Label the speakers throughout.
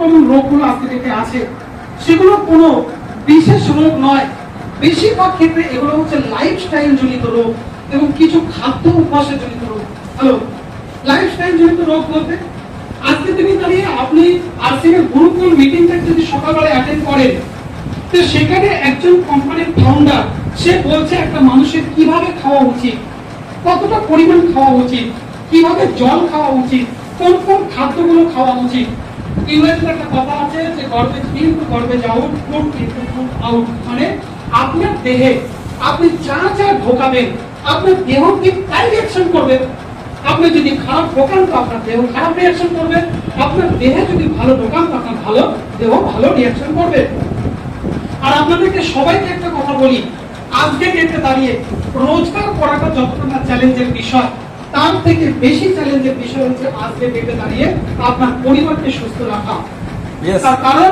Speaker 1: Common রোগগুলো আজকে ডেটে আছে, সেগুলো কোনো বিশেষ রোগ নয়। বেশিরভাগ ক্ষেত্রে এগুলো হচ্ছে লাইফস্টাইল জনিত রোগ এবং কিছু খাদ্য অভ্যাসের জনিত রোগ। হ্যালো লাইফস্টাইল জনিত রোগ বলতে, আজকে দিনে দাঁড়িয়ে আপনি আরসিএম গুরুকুল মিটিংটা যদি সকালবেলা অ্যাটেন্ড করেন, তো সেখানে একজন কোম্পানির ফাউন্ডার সে বলছে একটা মানুষের কীভাবে খাওয়া উচিত, কতটা পরিমাণ খাওয়া উচিত, কীভাবে জল খাওয়া উচিত, কোন কোন খাদ্যগুলো খাওয়া উচিত মানে আপনি যদি খারাপ ঢোকান তো আপনার দেহ খারাপ রিয়াকশন করবে। আপনার দেহে যদি ভালো ঢোকান তো আপনার ভালো দেহ ভালো রিয়াকশন করবে। আর আপনাদেরকে সবাইকে একটা কথা বলি, আজকে ডেটে দাঁড়িয়ে রোজগার করাটা যতটা চ্যালেঞ্জের বিষয় তার থেকে বেশি চ্যালেঞ্জের বিষয় হচ্ছে আজকে ডেটে দাঁড়িয়ে আপনার পরিবারকে সুস্থ রাখা। তার কারণ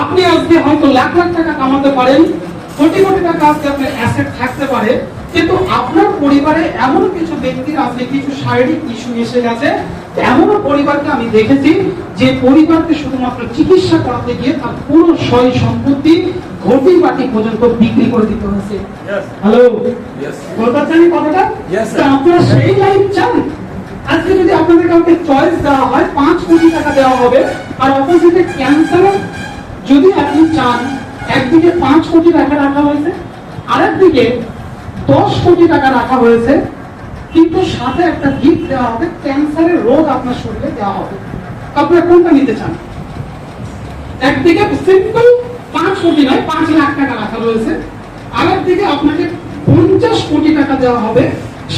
Speaker 1: আপনি আজকে হয়তো লাখ লাখ টাকা কামাতে পারেন কোটি কোটি টাকা আজকে আপনার অ্যাসেট থাকতে পারে কিন্তু আপনার পরিবারে এমন কিছু ব্যক্তির আজকে কিছু শারীরিক ইস্যু এসে গেছে এমনও পরিবারকে আমি দেখেছি যে পরিবারকে শুধুমাত্র চিকিৎসা করাতে গিয়ে তার পুরো সয় সম্পত্তি ঘটি বাটি পর্যন্ত বিক্রি করে দিতে হয়েছে। হ্যালো. বলতে কথাটা? আপনারা সেই লাইফ চান? আজকে যদি আপনাদের কাউকে চয়েস দেওয়া হয় পাঁচ কোটি টাকা দেওয়া হবে আর অপোজিটে ক্যান্সার যদি আপনি চান একদিকে পাঁচ কোটি টাকা রাখা হয়েছে আরেকদিকে দশ কোটি টাকা রাখা হয়েছে, কিন্তু সাথে একটা গিফট দেওয়া হবে ক্যান্সারের রোগ আপনার শরীরে দেওয়া হবে। আপনারা কোনটা নিতে চান? একদিকে সিম্পল পাঁচ কোটি নয়, পাঁচ লাখ টাকা রাখা রয়েছে। আর একদিকে আপনাকে পঞ্চাশ কোটি টাকা দেওয়া হবে,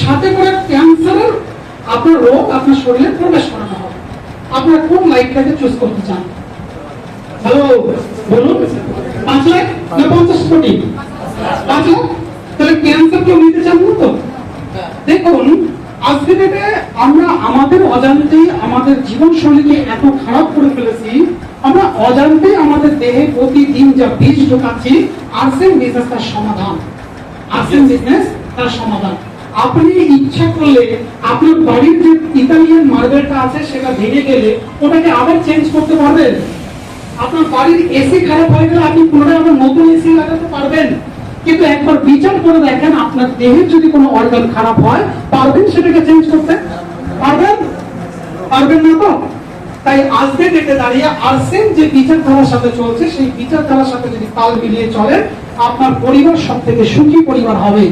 Speaker 1: সাথে করে ক্যান্সারের আপনার রোগ আপনার শরীরে প্রবেশ করানো হবে। আপনারা কোন লাইফটাকে চুজ করতে চান? হ্যালো বলুন। পাঁচ লাখ না পঞ্চাশ কোটি? পাঁচ লাখ? তাহলে ক্যান্সার কেউ নিতে চান না। তো দেখুন আজকে ডেটে আমরা আমাদের অজান্তেই আমাদের জীবনশৈলীকে এত খারাপ করে ফেলেছি আমরা অজান্তেই আমাদের দেহে প্রতিদিন যা বীজ ঢোকাচ্ছি আর্সেন বিজনেস তার সমাধান। আর্সেন বিজনেস তার সমাধান। আপনি ইচ্ছা করলে আপনার বাড়ির যে ইতালিয়ান মার্বেলটা আছে সেটা ভেঙে গেলে ওটাকে আবার চেঞ্জ করতে পারবেন। আপনার বাড়ির এসি খারাপ হয়ে গেলে আপনি পুনরায় আবার নতুন এসি লাগাতে পারবেন। কিন্তু একবার বিচার করে দেখেন আপনার দেহের যদি কোনো অর্গান খারাপ হয়, পারবেন সেটাকে চেঞ্জ করতে? পারবেন? পারবেন না তো? তাই আজকে ডেটে দাঁড়িয়ে আসছেন যে বিচারধারার সাথে চলছে, সেই বিচারধারার সাথে যদি তাল মিলিয়ে চলেন, আপনার পরিবার সব থেকে সুখী পরিবার হবে।